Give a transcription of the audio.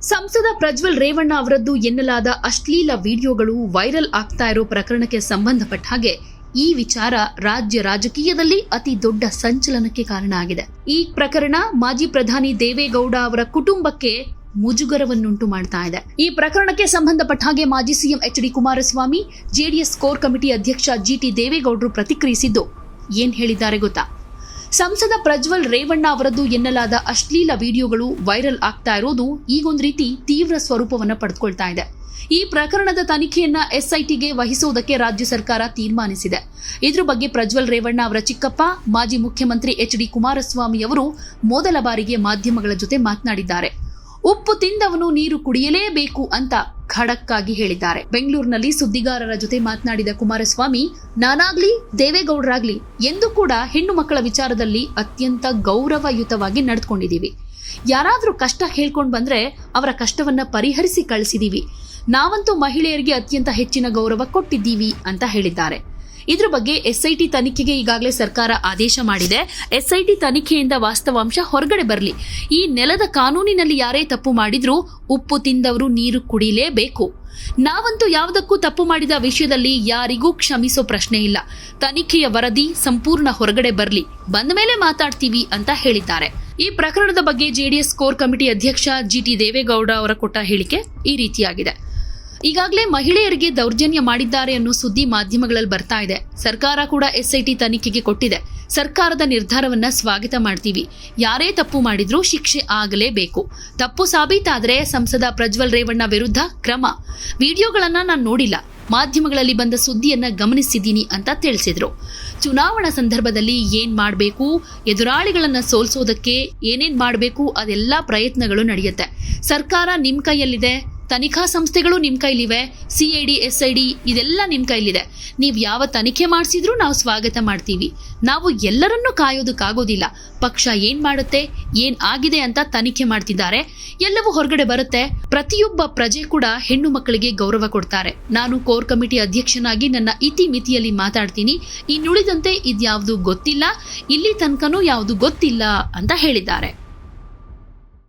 ಸಂಸದ ಪ್ರಜ್ವಲ್ ರೇವಣ್ಣ ಅವರದ್ದು ಎನ್ನಲಾದ ಅಶ್ಲೀಲ ವಿಡಿಯೋಗಳು ವೈರಲ್ ಆಗ್ತಾ ಇರೋ ಪ್ರಕರಣಕ್ಕೆ ಸಂಬಂಧಪಟ್ಟ ಹಾಗೆ ಈ ವಿಚಾರ ರಾಜ್ಯ ರಾಜಕೀಯದಲ್ಲಿ ಅತಿ ದೊಡ್ಡ ಸಂಚಲನಕ್ಕೆ ಕಾರಣ ಆಗಿದೆ. ಈ ಪ್ರಕರಣ ಮಾಜಿ ಪ್ರಧಾನಿ ದೇವೇಗೌಡ ಅವರ ಕುಟುಂಬಕ್ಕೆ ಮುಜುಗರವನ್ನುಂಟು ಮಾಡ್ತಾ ಇದೆ. ಈ ಪ್ರಕರಣಕ್ಕೆ ಸಂಬಂಧಪಟ್ಟ ಹಾಗೆ ಮಾಜಿ CM H D Kumaraswamy JDS core committee ಅಧ್ಯಕ್ಷ ಜಿಟಿ ದೇವೇಗೌಡರು ಪ್ರತಿಕ್ರಿಯಿಸಿದ್ದು ಏನ್ ಹೇಳಿದ್ದಾರೆ ಗೊತ್ತಾ? ಸಂಸದ ಪ್ರಜ್ವಲ್ ರೇವಣ್ಣ ಅವರದ್ದು ಎನ್ನಲಾದ ಅಶ್ಲೀಲ ವಿಡಿಯೋಗಳು ವೈರಲ್ ಆಗ್ತಾ ಇರೋದು ಈಗೊಂದು ರೀತಿ ತೀವ್ರ ಸ್ವರೂಪವನ್ನು ಪಡೆದುಕೊಳ್ತಾ ಇದೆ. ಈ ಪ್ರಕರಣದ ತನಿಖೆಯನ್ನ ಎಸ್ಐಟಿಗೆ ವಹಿಸುವುದಕ್ಕೆ ರಾಜ್ಯ ಸರ್ಕಾರ ತೀರ್ಮಾನಿಸಿದೆ. ಇದ್ರ ಬಗ್ಗೆ ಪ್ರಜ್ವಲ್ ರೇವಣ್ಣ ಅವರ ಚಿಕ್ಕಪ್ಪ, ಮಾಜಿ ಮುಖ್ಯಮಂತ್ರಿ ಎಚ್ ಡಿ ಕುಮಾರಸ್ವಾಮಿ ಅವರು ಮೊದಲ ಬಾರಿಗೆ ಮಾಧ್ಯಮಗಳ ಜೊತೆ ಮಾತನಾಡಿದ್ದಾರೆ. ಉಪ್ಪು ತಿಂದವನು ನೀರು ಕುಡಿಯಲೇಬೇಕು ಅಂತ ಖಡಕ್ಕಾಗಿ ಹೇಳಿದ್ದಾರೆ. ಬೆಂಗಳೂರಿನಲ್ಲಿ ಸುದ್ದಿಗಾರರ ಜೊತೆ ಮಾತನಾಡಿದ ಕುಮಾರಸ್ವಾಮಿ, ನಾನಾಗ್ಲಿ, ದೇವೇಗೌಡರಾಗ್ಲಿ, ಎಂದು ಕೂಡ ಹೆಣ್ಣು ಮಕ್ಕಳ ವಿಚಾರದಲ್ಲಿ ಅತ್ಯಂತ ಗೌರವಯುತವಾಗಿ ನಡೆದುಕೊಂಡಿದ್ದೀವಿ. ಯಾರಾದರೂ ಕಷ್ಟ ಹೇಳ್ಕೊಂಡು ಬಂದ್ರೆ ಅವರ ಕಷ್ಟವನ್ನ ಪರಿಹರಿಸಿ ಕಳಿಸಿದೀವಿ. ನಾವಂತೂ ಮಹಿಳೆಯರಿಗೆ ಅತ್ಯಂತ ಹೆಚ್ಚಿನ ಗೌರವ ಕೊಟ್ಟಿದ್ದೀವಿ ಅಂತ ಹೇಳಿದ್ದಾರೆ. ಇದ್ರ ಬಗ್ಗೆ ಎಸ್ಐಟಿ ತನಿಖೆಗೆ ಈಗಾಗಲೇ ಸರ್ಕಾರ ಆದೇಶ ಮಾಡಿದೆ. ಎಸ್ಐಟಿ ತನಿಖೆಯಿಂದ ವಾಸ್ತವಾಂಶ ಹೊರಗಡೆ ಬರಲಿ. ಈ ನೆಲದ ಕಾನೂನಿನಲ್ಲಿ ಯಾರೇ ತಪ್ಪು ಮಾಡಿದ್ರೂ ಉಪ್ಪು ತಿಂದವರು ನೀರು ಕುಡಿಲೇಬೇಕು. ನಾವಂತೂ ಯಾವುದಕ್ಕೂ ತಪ್ಪು ಮಾಡಿದ ವಿಷಯದಲ್ಲಿ ಯಾರಿಗೂ ಕ್ಷಮಿಸೋ ಪ್ರಶ್ನೆ ಇಲ್ಲ. ತನಿಖೆಯ ವರದಿ ಸಂಪೂರ್ಣ ಹೊರಗಡೆ ಬರಲಿ. ಬಂದ ಮೇಲೆ ಮಾತಾಡ್ತೀವಿ ಅಂತ ಹೇಳಿದ್ದಾರೆ. ಈ ಪ್ರಕರಣದ ಬಗ್ಗೆ ಜೆಡಿಎಸ್ ಕೋರ್ ಕಮಿಟಿ ಅಧ್ಯಕ್ಷ ಜಿಟಿ ದೇವೇಗೌಡ ಅವರ ಕೊಟ್ಟ ಹೇಳಿಕೆ ಈ ರೀತಿಯಾಗಿದೆ. ಈಗಾಗಲೇ ಮಹಿಳೆಯರಿಗೆ ದೌರ್ಜನ್ಯ ಮಾಡಿದ್ದಾರೆ ಅನ್ನೋ ಸುದ್ದಿ ಮಾಧ್ಯಮಗಳಲ್ಲಿ ಬರ್ತಾ ಇದೆ. ಸರ್ಕಾರ ಕೂಡ ಎಸ್ಐಟಿ ತನಿಖೆಗೆ ಕೊಟ್ಟಿದೆ. ಸರ್ಕಾರದ ನಿರ್ಧಾರವನ್ನ ಸ್ವಾಗತ ಮಾಡ್ತೀವಿ. ಯಾರೇ ತಪ್ಪು ಮಾಡಿದ್ರೂ ಶಿಕ್ಷೆ ಆಗಲೇಬೇಕು. ತಪ್ಪು ಸಾಬೀತಾದರೆ ಸಂಸದ ಪ್ರಜ್ವಲ್ ರೇವಣ್ಣ ವಿರುದ್ಧ ಕ್ರಮ. ವಿಡಿಯೋಗಳನ್ನ ನಾನು ನೋಡಿಲ್ಲ. ಮಾಧ್ಯಮಗಳಲ್ಲಿ ಬಂದ ಸುದ್ದಿಯನ್ನ ಗಮನಿಸಿದ್ದೀನಿ ಅಂತ ತಿಳಿಸಿದ್ರು. ಚುನಾವಣಾ ಸಂದರ್ಭದಲ್ಲಿ ಏನ್ ಮಾಡಬೇಕು? ಎದುರಾಳಿಗಳನ್ನ ಸೋಲ್ಸೋದಕ್ಕೆ ಏನೇನ್ ಮಾಡಬೇಕು? ಅದೆಲ್ಲ ಪ್ರಯತ್ನಗಳು ನಡೆಯುತ್ತೆ. ಸರ್ಕಾರ ನಿಮ್ ಕೈಯಲ್ಲಿದೆ. ತನಿಖಾ ಸಂಸ್ಥೆಗಳು ನಿಮ್ಮ ಕೈಲಿವೆ ಸಿಐಡಿ ಎಸ್ಐಡಿ ಇದೆಲ್ಲ ನಿಮ್ಮ ಕೈಲಿದೆ. ನೀವು ಯಾವ ತನಿಖೆ ಮಾಡಿಸಿದ್ರೂ ನಾವು ಸ್ವಾಗತ ಮಾಡ್ತೀವಿ. ನಾವು ಎಲ್ಲರನ್ನೂ ಕಾಯೋದಕ್ಕಾಗೋದಿಲ್ಲ. ಪಕ್ಷ ಏನ್ ಮಾಡುತ್ತೆ, ಏನ್ ಆಗಿದೆ ಅಂತ ತನಿಖೆ ಮಾಡ್ತಿದ್ದಾರೆ. ಎಲ್ಲವೂ ಹೊರಗಡೆ ಬರುತ್ತೆ. ಪ್ರತಿಯೊಬ್ಬ ಪ್ರಜೆ ಕೂಡ ಹೆಣ್ಣು ಮಕ್ಕಳಿಗೆ ಗೌರವ ಕೊಡ್ತಾರೆ. ನಾನು ಕೋರ್ ಕಮಿಟಿ ಅಧ್ಯಕ್ಷನಾಗಿ ನನ್ನ ಇತಿ ಮಿತಿಯಲ್ಲಿ ಮಾತಾಡ್ತೀನಿ. ಇನ್ನುಳಿದಂತೆ ಇದ್ಯಾವುದು ಗೊತ್ತಿಲ್ಲ, ಇಲ್ಲಿ ತನಕನೂ ಯಾವುದು ಗೊತ್ತಿಲ್ಲ ಅಂತ ಹೇಳಿದ್ದಾರೆ.